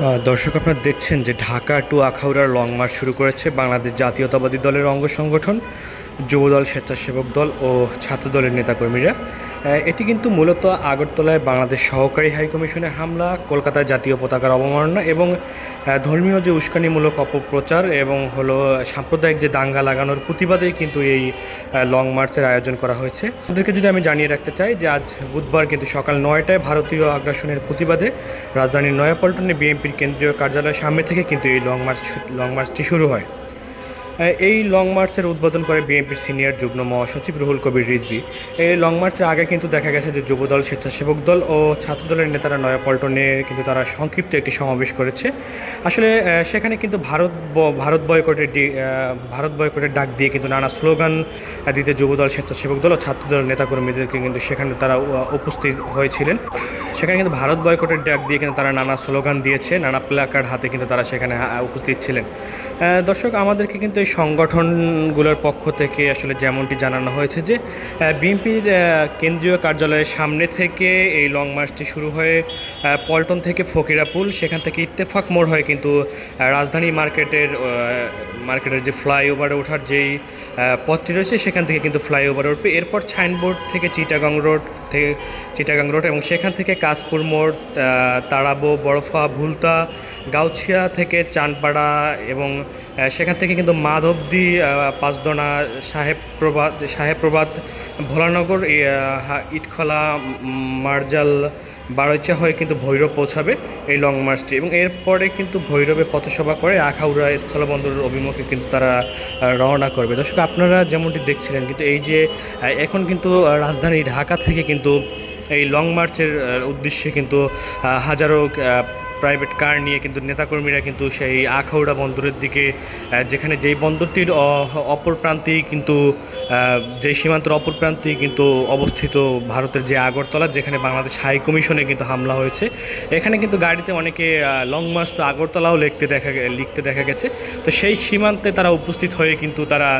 দর্শক আপনারা দেখছেন যে ঢাকা টু আখাউড়ার লং মার্চ শুরু করেছে বাংলাদেশ জাতীয়তাবাদী দলের অঙ্গ সংগঠন, যুবদল, স্বেচ্ছাসেবক দল ও ছাত্র দলের নেতাকর্মীরা। এটি কিন্তু মূলত আগরতলায় বাংলাদেশ সহকারী হাইকমিশনের হামলা, কলকাতায় জাতীয় পতাকার অবমাননা এবং ধর্মীয় যে উস্কানিমূলক অপপ্রচার এবং হলো সাম্প্রদায়িক যে দাঙ্গা লাগানোর প্রতিবাদেই কিন্তু এই লং মার্চের আয়োজন করা হয়েছে। আপনাদেরকে যদি আমি জানিয়ে রাখতে চাই যে আজ বুধবার কিন্তু সকাল নয়টায় ভারতীয় আগ্রাসনের প্রতিবাদে রাজধানীর নয়াপল্টনে বিএনপির কেন্দ্রীয় কার্যালয়ের সামনে থেকে কিন্তু এই লং মার্চ, লং মার্চটি শুরু হয়। এই লং মার্চের উদ্বোধন করে বিএনপির সিনিয়র যুগ্ম মহাসচিব রুহুল কবির রিজভি। এই লং মার্চের আগে কিন্তু দেখা গেছে যে যুবদল, স্বেচ্ছাসেবক দল ও ছাত্রদলের নেতারা নয়াপল্টনে কিন্তু তারা সংক্ষিপ্ত একটি সমাবেশ করেছে। আসলে সেখানে কিন্তু ভারত ভারত বয়কটের ভারত বয়কটের ডাক দিয়ে কিন্তু নানা স্লোগান দিতে যুবদল, স্বেচ্ছাসেবক দল ও ছাত্রদলের নেতাকর্মীদেরকে কিন্তু সেখানে তারা উপস্থিত হয়েছিলেন। সেখানে কিন্তু ভারত বয়কটের ডাক দিয়ে কিন্তু তারা নানা স্লোগান দিয়েছে, নানা প্ল্যাকার্ড হাতে কিন্তু তারা সেখানে উপস্থিত ছিলেন। দর্শক, আমাদেরকে কিন্তু এই সংগঠনগুলোর পক্ষ থেকে আসলে যেমনটি জানানো হয়েছে যে বিএনপির কেন্দ্রীয় কার্যালয়ের সামনে থেকে এই লং মার্চটি শুরু হয়ে পল্টন থেকে ফকিরাপুল, সেখান থেকে ইত্তেফাক মোড় হয়ে কিন্তু রাজধানী মার্কেটের মার্কেটের যে ফ্লাইওভারে ওঠার যেই পথটি রয়েছে, সেখান থেকে কিন্তু ফ্লাইওভার উঠবে। এরপর সাইনবোর্ড থেকে চিটাগাং রোড থেকে চিটাগাং রোড এবং সেখান থেকে কাশপুর মোড় তারাবো বরফা ভুলতা, গাউছিয়া থেকে চানপাড়া এবং সেখান থেকে কিন্তু মাধবদি পাঁচদনা সাহেব প্রবাদ সাহেব প্রবাদ ভোলানগর ইটখলা মার্জাল বারৈচা হয়ে কিন্তু ভৈরব পৌঁছাবে এই লং মার্চটি এবং এরপরে কিন্তু ভৈরবে পথসভা করে আখাউড়া স্থলবন্দরের অভিমুখে কিন্তু তারা রওনা করবে। দর্শক, আপনারা যেমনটি দেখছিলেন কিন্তু এই যে এখন কিন্তু রাজধানী ঢাকা থেকে কিন্তু এই লং মার্চের উদ্দেশ্যে কিন্তু হাজারো প্রাইভেট কার নিয়ে কিন্তু নেতাকর্মীরা কিন্তু সেই আখাউড়া বন্দরের দিকে যেখানে যেই বন্দরটির অপর প্রান্তেই কিন্তু যেই সীমান্তের অপর প্রান্তেই কিন্তু অবস্থিত ভারতের যে আগরতলা, যেখানে বাংলাদেশ হাই কমিশনে কিন্তু হামলা হয়েছে। এখানে কিন্তু গাড়িতে অনেকে লং মার্চ টু আগরতলাও লিখতে দেখা লিখতে দেখা গেছে। তো সেই সীমান্তে তারা উপস্থিত হয়ে কিন্তু তারা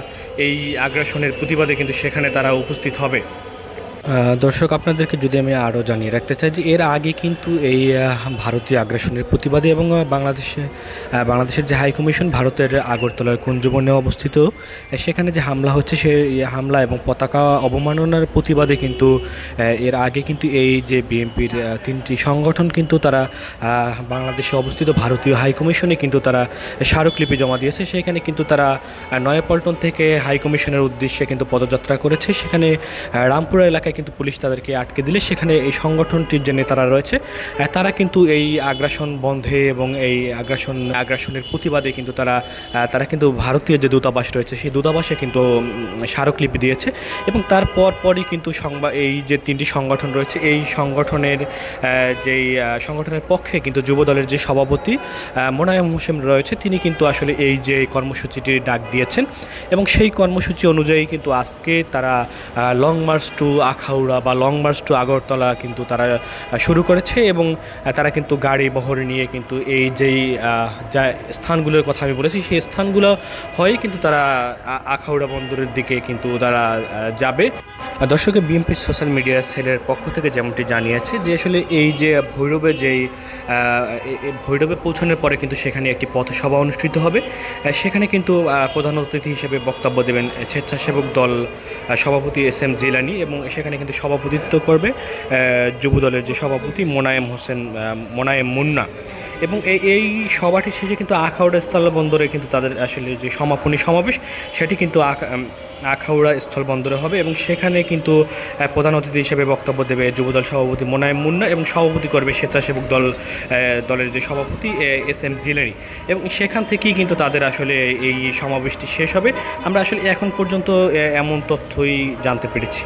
এই আগ্রাসনের প্রতিবাদে কিন্তু সেখানে তারা উপস্থিত হবে। দর্শক, আপনাদেরকে যদি আমি আরও জানিয়ে রাখতে চাই যে এর আগে কিন্তু এই ভারতীয় আগ্রাসনের প্রতিবাদে এবং বাংলাদেশে বাংলাদেশের যে হাই কমিশন ভারতের আগরতলার কুঞ্জবনে অবস্থিত সেখানে যে হামলা হচ্ছে সে হামলা এবং পতাকা অবমাননার প্রতিবাদে কিন্তু এর আগে কিন্তু এই যে বিএনপির তিনটি সংগঠন কিন্তু তারা বাংলাদেশে অবস্থিত ভারতীয় হাই কমিশনে কিন্তু তারা স্মারকলিপি জমা দিয়েছে। সেখানে কিন্তু তারা নয়াপল্টন থেকে হাই কমিশনের উদ্দেশ্যে কিন্তু পদযাত্রা করেছে। সেখানে রামপুরা এলাকায় কিন্তু পুলিশ তাদেরকে আটকে দিলে। সেখানে এই সংগঠনটির যে নেতারা রয়েছে তারা কিন্তু এই আগ্রাসন বন্ধে এবং এই আগ্রাসন, আগ্রাসনের প্রতিবাদে কিন্তু তারা তারা কিন্তু ভারতীয় যে দূতাবাস রয়েছে, সেই দূতাবাসে কিন্তু স্মারকলিপি দিয়েছে এবং তারপর পরই কিন্তু সংবাদ এই যে তিনটি সংগঠন রয়েছে, এই সংগঠনের যেই সংগঠনের পক্ষে কিন্তু যুব দলের যে সভাপতি মোনায়ম মোনায়েম হোসেন রয়েছে, তিনি কিন্তু আসলে এই যে কর্মসূচিটি ডাক দিয়েছেন এবং সেই কর্মসূচি অনুযায়ী কিন্তু আজকে তারা লং মার্চ টু আখাউড়া বা লং মার্চ টু আগরতলা কিন্তু তারা শুরু করেছে এবং তারা কিন্তু গাড়ি বহর নিয়ে কিন্তু এই যেই যা স্থানগুলোর কথা আমি বলেছি, সেই স্থানগুলো হয়ে কিন্তু তারা আখাউড়া বন্দরের দিকে কিন্তু তারা যাবে। আর দর্শকের বিএনপির সোশ্যাল মিডিয়া সেলের পক্ষ থেকে যেমনটি জানিয়েছে যে আসলে এই যে ভৈরবে যেই ভৈরবে পৌঁছানোর পরে কিন্তু সেখানে একটি পথসভা অনুষ্ঠিত হবে। সেখানে কিন্তু প্রধান অতিথি হিসেবে বক্তব্য দেবেন স্বেচ্ছাসেবক দল সভাপতি এস এম জিলানি এবং সেখানে কিন্তু সভাপতিত্ব করবে আহ, যুব দলের যে সভাপতি মোনায়েম হোসেন মোনায়েম মুন্না। এবং এই সভাটি শেষে কিন্তু আখাউড়া স্থলবন্দরে কিন্তু তাদের আসলে যে সমাপনী সমাবেশ সেটি কিন্তু আখাউড়া স্থলবন্দরে হবে এবং সেখানে কিন্তু প্রধান অতিথি হিসেবে বক্তব্য দেবে যুবদল সভাপতি মোনায়েম মুন্না এবং সভাপতি করবে স্বেচ্ছাসেবক দল দলের যে সভাপতি এস এম জিলানি। এবং সেখান থেকেই কিন্তু তাদের আসলে এই সমাবেশটি শেষ হবে। আমরা আসলে এখন পর্যন্ত এমন তথ্যই জানতে পেরেছি।